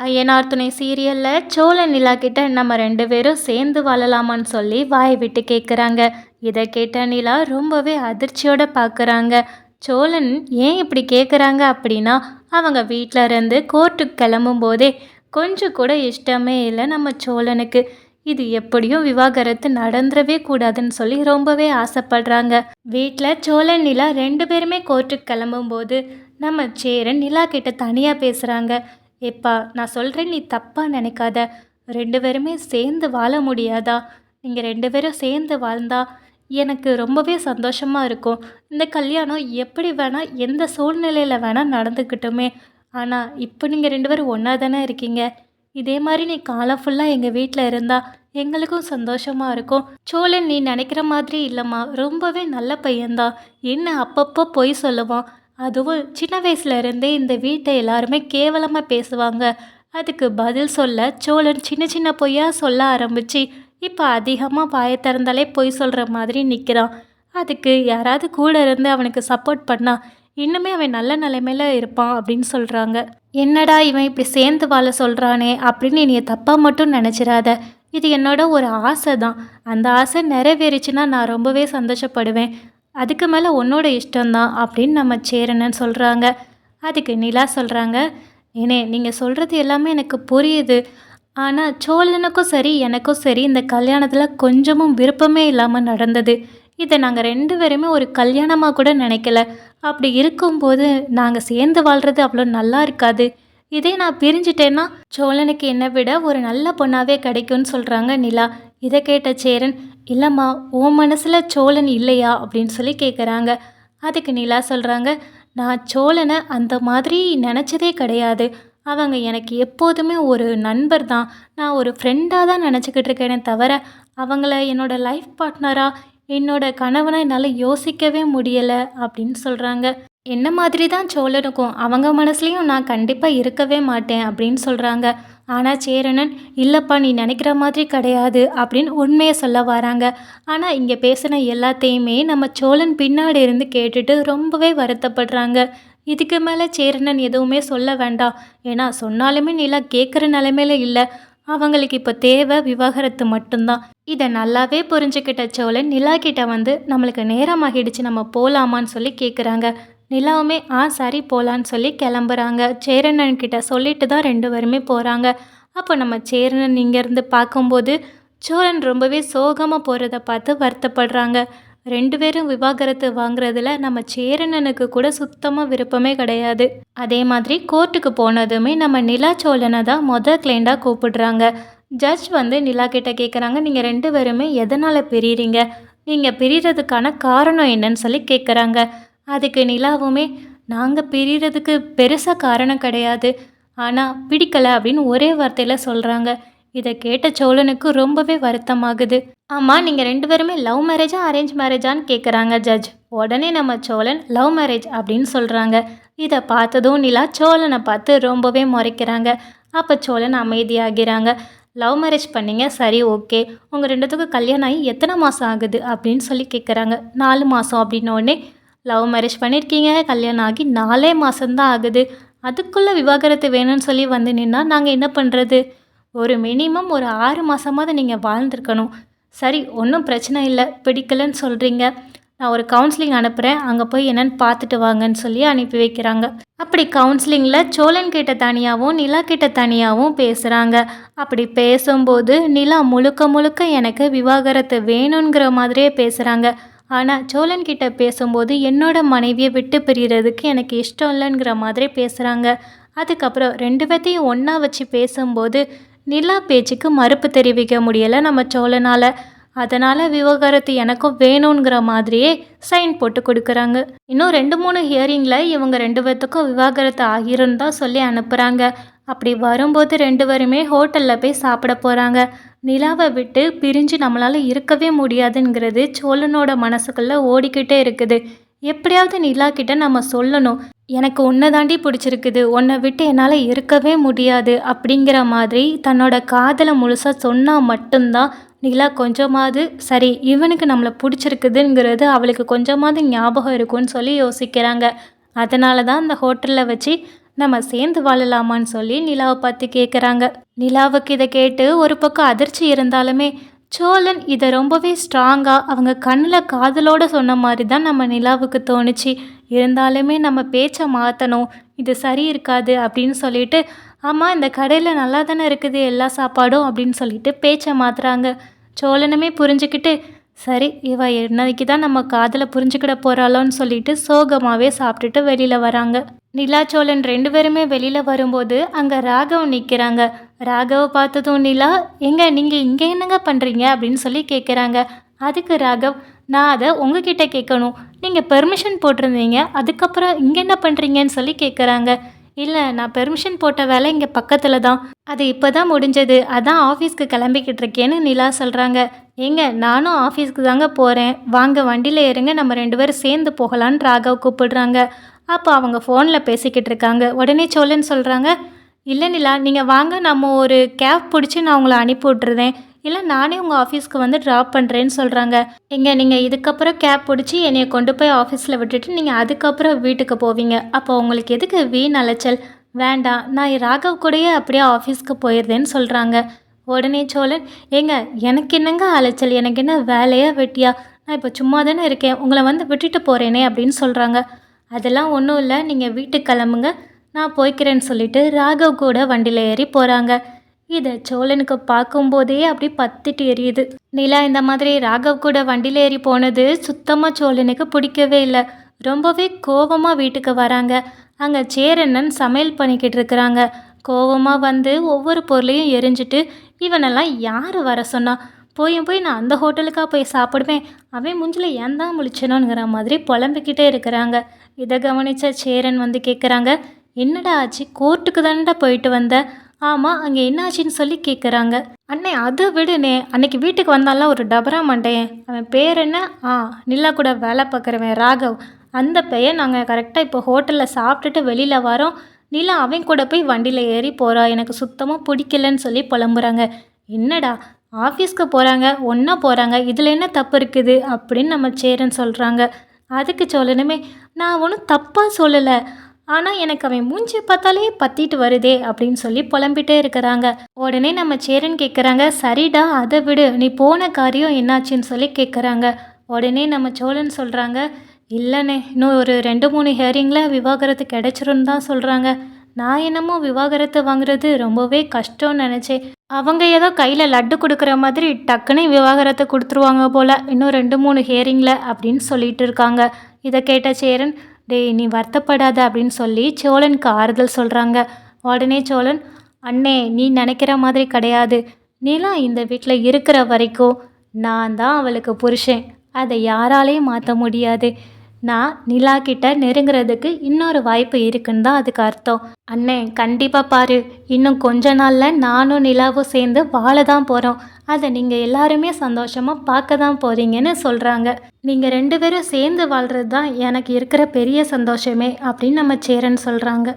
ஐயனார் சீரியலில் சோழ நிலா கிட்ட நம்ம ரெண்டு பேரும் சேர்ந்து வாழலாமான்னு சொல்லி வாய் விட்டு கேட்குறாங்க இதை கேட்ட நிலா ரொம்பவே அதிர்ச்சியோட பார்க்குறாங்க சோழன் ஏன் இப்படி கேட்குறாங்க அப்படின்னா அவங்க வீட்டில் இருந்து கோர்ட்டுக்கு கிளம்பும் போதே கொஞ்சம் கூட இஷ்டமே இல்லை நம்ம சோழனுக்கு. இது எப்படியும் விவாகரத்து நடந்துடவே கூடாதுன்னு சொல்லி ரொம்பவே ஆசைப்படுறாங்க. வீட்டில் சோழன் நிலா ரெண்டு பேருமே கோர்ட்டுக்கு கிளம்பும்போது நம்ம சேரன் நிலா கிட்ட தனியாக பேசுகிறாங்க எப்பா நான் சொல்கிறேன் நீ தப்பாக நினைக்காத. ரெண்டு பேருமே சேர்ந்து வாழ முடியாதா? நீங்கள் ரெண்டு பேரும் சேர்ந்து வாழ்ந்தா எனக்கு ரொம்பவே சந்தோஷமாக இருக்கும். இந்த கல்யாணம் எப்படி வேணால் எந்த சூழ்நிலையில் வேணால் நடந்துக்கிட்டுமே. ஆனால் இப்போ நீங்கள் ரெண்டு பேரும் ஒன்றா தானே இருக்கீங்க? இதே மாதிரி நீ காலம் ஃபுல்லாக எங்கள் வீட்டில் இருந்தால் எங்களுக்கும் சந்தோஷமாக இருக்கும். சோழன் நீ நினைக்கிற மாதிரி இல்லைம்மா. ரொம்பவே நல்ல பையன்தான். என்ன அப்பப்போ பொய் சொல்லுவான். அதுவும் சின்ன வயசுலேருந்தே இந்த வீட்டை எல்லாருமே கேவலமாக பேசுவாங்க. அதுக்கு பதில் சொல்ல சோழன் சின்ன சின்ன பொய்யாக சொல்ல ஆரம்பிச்சு இப்போ அதிகமாக வாயை திறந்தாலே பொய் சொல்கிற மாதிரி நிற்கிறான் அதுக்கு யாராவது கூட இருந்து அவனுக்கு சப்போர்ட் பண்ணா இன்னுமே அவன் நல்ல நிலைமையில் இருப்பான் அப்படின்னு சொல்கிறாங்க என்னடா இவன் இப்படி சேர்ந்து வாழ சொல்கிறானே அப்படின்னு நீ தப்பாக மட்டும் நினச்சிடாத இது என்னோட ஒரு ஆசை தான் அந்த ஆசை நிறைவேறிச்சுன்னா நான் ரொம்பவே சந்தோஷப்படுவேன். அதுக்கு மேலே உன்னோட இஷ்டம்தான் அப்படின்னு நம்ம சேரனன் சொல்கிறாங்க அதுக்கு நிலா சொல்கிறாங்க ஏனே நீங்கள் சொல்கிறது எல்லாமே எனக்கு புரியுது. ஆனால் சோழனுக்கும் சரி எனக்கும் சரி இந்த கல்யாணத்தில் கொஞ்சமும் விருப்பமே இல்லாமல் நடந்தது. இதை நாங்கள் ரெண்டு பேருமே ஒரு கல்யாணமாக கூட நினைக்கல. அப்படி இருக்கும்போது நாங்கள் சேர்ந்து வாழ்கிறது அவ்வளோ நல்லா இருக்காது. இதே நான் பிரிஞ்சிட்டேன்னா சோழனுக்கு என்னை விட ஒரு நல்ல பொண்ணாகவே கிடைக்கும்னு சொல்கிறாங்க நிலா. இதை கேட்ட சேரன் இல்லைம்மா உன் மனசில் சோழன் இல்லையா? அப்படின்னு சொல்லி கேட்குறாங்க அதுக்கு நிலா சொல்கிறாங்க நான் சோழனை அந்த மாதிரி நினச்சதே கிடையாது. அவங்க எனக்கு எப்போதுமே ஒரு நண்பர் தான். நான் ஒரு ஃப்ரெண்டாக தான் நினச்சிக்கிட்டு இருக்கேனே தவிர அவங்கள என்னோடய லைஃப் பார்ட்னராக என்னோடய கணவனை என்னால் யோசிக்கவே முடியலை. அப்படின்னு சொல்கிறாங்க என்ன மாதிரி தான் சோழனுக்கும் அவங்க மனசுலேயும் நான் கண்டிப்பாக இருக்கவே மாட்டேன் அப்படின்னு சொல்கிறாங்க ஆனால் சேரணன் இல்லைப்பா நீ நினைக்கிற மாதிரி கிடையாது அப்படின்னு உண்மையை சொல்ல வராங்க. ஆனால் இங்கே பேசின எல்லாத்தையுமே நம்ம சோழன் பின்னாடி இருந்து கேட்டுட்டு ரொம்பவே வருத்தப்படுறாங்க. இதுக்கு மேலே சேரணன் எதுவுமே சொல்ல வேண்டாம். ஏன்னா சொன்னாலுமே நிலா கேட்குற நிலைமையில இல்லை. அவங்களுக்கு இப்போ தேவை விவாகரத்து மட்டும்தான். இதை நல்லாவே புரிஞ்சுக்கிட்ட சோழன் நிலா கிட்ட வந்து நம்மளுக்கு நேரமாகிடுச்சு நம்ம போகலாமான்னு சொல்லி கேட்குறாங்க நிலாவுமே ஆ சரி போகலான்னு சொல்லி கிளம்புறாங்க. சேரணன் கிட்ட சொல்லிட்டு தான் ரெண்டு பேருமே போகிறாங்க அப்போ நம்ம சேரணன் இங்கேருந்து பார்க்கும்போது சோழன் ரொம்பவே சோகமாக போகிறத பார்த்து வருத்தப்படுறாங்க. ரெண்டு பேரும் விவாகரத்து வாங்குறதுல நம்ம சேரணனுக்கு கூட சுத்தமாக விருப்பமே கிடையாது. அதே மாதிரி கோர்ட்டுக்கு போனதுமே நம்ம நிலா சோழனை தான் மொதல் கிளைண்டாக கூப்பிடுறாங்க. ஜட்ஜ் வந்து நிலா கிட்ட கேட்குறாங்க நீங்கள் ரெண்டு பேருமே எதனால் பிரியிறீங்க? நீங்கள் பிரிகிறதுக்கான காரணம் என்னன்னு சொல்லி கேட்குறாங்க அதுக்கு நிலாவுமே நாங்கள் பிரியறதுக்கு பெருசாக காரணம் கிடையாது. ஆனால் பிடிக்கலை அப்படின்னு ஒரே வார்த்தையில் சொல்கிறாங்க இதை கேட்ட சோழனுக்கு ரொம்பவே வருத்தமாகுது. ஆமாம் நீங்கள் ரெண்டு பேருமே லவ் மேரேஜா அரேஞ்ச் மேரேஜான்னு கேட்குறாங்க ஜட்ஜ். உடனே நம்ம சோழன் லவ் மேரேஜ் அப்படின்னு சொல்கிறாங்க இதை பார்த்ததும் நிலா சோழனை பார்த்து ரொம்பவே முறைக்கிறாங்க. அப்போ சோழன் அமைதியாகிறாங்க. லவ் மேரேஜ் பண்ணீங்க சரி ஓகே. உங்கள் ரெண்டுத்துக்கும் கல்யாணம் ஆகி எத்தனை மாதம் ஆகுது? அப்படின்னு சொல்லி கேட்குறாங்க நாலு மாதம் அப்படின்னோடனே லவ் மேரேஜ் பண்ணியிருக்கீங்க கல்யாணம் ஆகி நாலே மாதம்தான் ஆகுது. அதுக்குள்ளே விவாகரத்து வேணும்னு சொல்லி வந்து நின்னா நாங்கள் என்ன பண்ணுறது ஒரு மினிமம் ஒரு ஆறு மாதமாவது நீங்கள் வாழ்ந்துருக்கணும். சரி ஒன்றும் பிரச்சனை இல்லை பிடிக்கலன்னு சொல்கிறீங்க நான் ஒரு கவுன்சிலிங் அனுப்புகிறேன் அங்கே போய் என்னென்னு பார்த்துட்டு வாங்கன்னு சொல்லி அனுப்பி வைக்கிறாங்க. அப்படி கவுன்சிலிங்கில் சோழன் கிட்ட தனியாகவும் நிலா கிட்ட தனியாகவும் பேசுகிறாங்க அப்படி பேசும்போது நிலா முழுக்க முழுக்க எனக்கு விவாகரத்து வேணுங்கிற மாதிரியே பேசுகிறாங்க ஆனால் சோழன் கிட்ட பேசும்போது என்னோட மனைவியை விட்டு பிரியறதுக்கு எனக்கு இஷ்டம் இல்லைங்கிற மாதிரி பேசுகிறாங்க அதுக்கப்புறம் ரெண்டு பேர்த்தையும் ஒன்றா வச்சு பேசும்போது நிலா பேச்சுக்கு மறுப்பு தெரிவிக்க முடியலை நம்ம சோழனால். அதனால் விவகாரத்து எனக்கும் வேணுங்கிற மாதிரியே சைன் போட்டு கொடுக்குறாங்க. இன்னும் ரெண்டு மூணு ஹியரிங்கில் இவங்க ரெண்டு பேர்த்துக்கும் விவாகரத்து ஆகிரும் தான் சொல்லி அனுப்புகிறாங்க அப்படி வரும்போது ரெண்டு பேருமே ஹோட்டலில் போய் சாப்பிட போகிறாங்க நிலாவை விட்டு பிரிஞ்சு நம்மளால் இருக்கவே முடியாதுங்கிறது சோழனோட மனசுக்குள்ளே ஓடிக்கிட்டே இருக்குது. எப்படியாவது நிலா கிட்ட நம்ம சொல்லணும். எனக்கு உன்னை தாண்டி பிடிச்சிருக்குது. உன்னை விட்டு என்னால் இருக்கவே முடியாது அப்படிங்கிற மாதிரி தன்னோட காதலை முழுசாக சொன்னால் மட்டும்தான் நிலா கொஞ்சமாவது சரி இவனுக்கு நம்மளை பிடிச்சிருக்குதுங்கிறது அவளுக்கு கொஞ்சமாவது ஞாபகம் இருக்கும்னு சொல்லி யோசிக்கிறாங்க. அதனால தான் அந்த ஹோட்டலில் வச்சு நம்ம சேர்ந்து வாழலாமான்னு சொல்லி நிலாவை பார்த்து கேட்குறாங்க நிலாவுக்கு இதை கேட்டு ஒரு பக்கம் அதிர்ச்சி இருந்தாலுமே சோழன் இதை ரொம்பவே ஸ்ட்ராங்காக அவங்க கண்ணில் காதலோடு சொன்ன மாதிரி தான் நம்ம நிலாவுக்கு தோணுச்சு. இருந்தாலுமே நம்ம பேச்சை மாற்றணும் இது சரி இருக்காது அப்படின்னு சொல்லிட்டு ஆமாம் இந்த கடையில் நல்லா தானே இருக்குது எல்லா சாப்பாடும் அப்படின்னு சொல்லிட்டு பேச்சை மாற்றுறாங்க சோழனுமே புரிஞ்சுக்கிட்டு சரி இவ என்னைக்கு தான் நம்ம காதலை புரிஞ்சுக்கிட போகிறாளோன்னு சொல்லிட்டு சோகமாகவே சாப்பிட்டுட்டு வெளியில் வராங்க. நிலா சோழன் ரெண்டு பேருமே வெளியில் வரும்போது அங்கே ராகவ் நிற்கிறாங்க ராகவை பார்த்ததும் நிலா எங்க? நீங்கள் இங்கே என்னங்க பண்ணுறீங்க அப்படின்னு சொல்லி கேட்குறாங்க அதுக்கு ராகவ் நான் அதை உங்ககிட்ட கேட்கணும் நீங்கள் பெர்மிஷன் போட்டிருந்தீங்க. அதுக்கப்புறம் இங்கே என்ன பண்ணுறீங்கன்னு சொல்லி கேட்குறாங்க இல்லை நான் பெர்மிஷன் போட்ட வேலை இங்கே பக்கத்தில் தான். அது இப்போ தான் முடிஞ்சது. அதான் ஆஃபீஸ்க்கு கிளம்பிக்கிட்டு இருக்கேன்னு நிலா சொல்கிறாங்க ஏங்க நானும் ஆஃபீஸ்க்கு தாங்க போகிறேன் வாங்க வண்டியில் ஏறுங்க. நம்ம ரெண்டு பேரும் சேர்ந்து போகலான்னு ராகவ் கூப்பிடுறாங்க. அப்போ அவங்க ஃபோனில் பேசிக்கிட்டு இருக்காங்க உடனே சொல்லுன்னு சொல்கிறாங்க இல்லை நிலா நீங்கள் வாங்க நம்ம ஒரு கேப் பிடிச்சி நான் உங்களை அனுப்பி விட்டுருதேன் இல்லை நானே உங்கள் ஆஃபீஸ்க்கு வந்து ட்ராப் பண்ணுறேன்னு சொல்கிறாங்க எங்கே நீங்கள் இதுக்கப்புறம் கேப் பிடிச்சி என்னை கொண்டு போய் ஆஃபீஸில் விட்டுட்டு நீங்கள் அதுக்கப்புறம் வீட்டுக்கு போவீங்க. அப்போ உங்களுக்கு எதுக்கு வீண் அலைச்சல்? வேண்டாம் நான் ராகவ் கூடயே அப்படியே ஆஃபீஸ்க்கு போயிடுறேன்னு சொல்கிறாங்க உடனே சோழன் ஏங்க எனக்கு என்னங்க அலைச்சல்? எனக்கு என்ன வேலையாக வெட்டியா? நான் இப்போ சும்மா தானே இருக்கேன். உங்களை வந்து விட்டுட்டு போகிறேனே அப்படின்னு சொல்கிறாங்க அதெல்லாம் ஒன்றும் இல்லை. நீங்கள் வீட்டுக்கு கிளம்புங்க. நான் போய்க்கிறேன்னு சொல்லிட்டு ராகவ் கூட வண்டியில் ஏறி போகிறாங்க இதை சோழனுக்கு பார்க்கும்போதே அப்படி பத்திட்டு எரியுது. நிலா இந்த மாதிரி ராகவ் கூட வண்டியில் ஏறி போனது சுத்தமாக சோழனுக்கு பிடிக்கவே இல்லை. ரொம்பவே கோவமாக வீட்டுக்கு வராங்க. அங்கே சேரண்ணன் சமையல் பண்ணிக்கிட்டு இருக்கிறாங்க. கோவமாக வந்து ஒவ்வொரு பொருளையும் எரிஞ்சிட்டு இவனெல்லாம் யார் வர சொன்னா? போயும் போய் நான் அந்த ஹோட்டலுக்காக போய் சாப்பிடுவேன். அவன் முஞ்சில் ஏன் தான் முழிச்சனோங்கிற மாதிரி புலம்பிக்கிட்டே இருக்கிறாங்க. இதை கவனித்த சேரன் வந்து கேட்குறாங்க என்னடா ஆச்சு? கோர்ட்டுக்கு தானடா போயிட்டு வந்த? ஆமாம் அங்கே என்னாச்சுன்னு சொல்லி கேட்குறாங்க அண்ணே அதை விடுனே. அன்னைக்கு வீட்டுக்கு வந்தாலாம் ஒரு டபரா மண்டையன். அவன் பேர் என்ன? ஆ நிலா கூட வேலை பார்க்குறவன் ராகவ். அந்த பையன் நாங்கள் கரெக்டாக இப்போ ஹோட்டலில் சாப்பிட்டுட்டு வெளியில் வரோம். நிலா அவன் கூட போய் வண்டியில் ஏறி போகிறா எனக்கு சுத்தமாக பிடிக்கலன்னு சொல்லி புலம்புறாங்க. என்னடா? ஆஃபீஸ்க்கு போகிறாங்க ஒன்றா போகிறாங்க இதில் என்ன தப்பு இருக்குது அப்படின்னு நம்ம சேரன் சொல்கிறாங்க அதுக்கு சொல்லணுமே நான் ஒன்றும் தப்பாக சொல்லலை. ஆனால் எனக்கு அவன் மூஞ்சி பார்த்தாலே பத்திட்டு வருதே அப்படின்னு சொல்லி புலம்பிட்டே இருக்கிறாங்க. உடனே நம்ம சேரன் கேட்குறாங்க சரிடா அதை விடு நீ போன காரியம் என்னாச்சுன்னு சொல்லி கேட்குறாங்க உடனே நம்ம சோழன் சொல்கிறாங்க இல்லைண்ணே இன்னும் ஒரு ரெண்டு மூணு ஹியரிங்கில் விவாகரத்து கிடைச்சிருன்னு தான் சொல்கிறாங்க நான் என்னமோ விவாகரத்து வாங்குறது ரொம்பவே கஷ்டம்னு நினச்சேன் அவங்க ஏதோ கையில் லட்டு கொடுக்குற மாதிரி டக்குன்னு விவாகரத்தை கொடுத்துருவாங்க போல் இன்னும் ரெண்டு மூணு ஹியரிங்கில் அப்படின்னு சொல்லிட்டு இருக்காங்க. இதை கேட்ட சேரன் டேய் நீ வருத்தப்படாத அப்படின்னு சொல்லி சோழனுக்கு ஆறுதல் சொல்கிறாங்க உடனே சோழன் அண்ணே நீ நினைக்கிற மாதிரி கிடையாது. நீலாம் இந்த வீட்டில் இருக்கிற வரைக்கும் நான் தான் அவளுக்கு புருஷன். அதை யாராலையும் மாற்ற முடியாது. நான் நிலா கிட்ட நெருங்குறதுக்கு இன்னொரு வாய்ப்பு இருக்குன்னு தான் அதுக்கு அர்த்தம். அண்ணே கண்டிப்பாக பாரு. இன்னும் கொஞ்ச நாளில் நானும் நிலாவும் சேர்ந்து வாழ தான் போகிறோம் அதை நீங்கள் எல்லாருமே சந்தோஷமாக பார்க்க தான் போகிறீங்கன்னு சொல்கிறாங்க நீங்கள் ரெண்டு பேரும் சேர்ந்து வாழ்கிறது தான் எனக்கு இருக்கிற பெரிய சந்தோஷமே அப்படின்னு நம்ம சேரன் சொல்கிறாங்க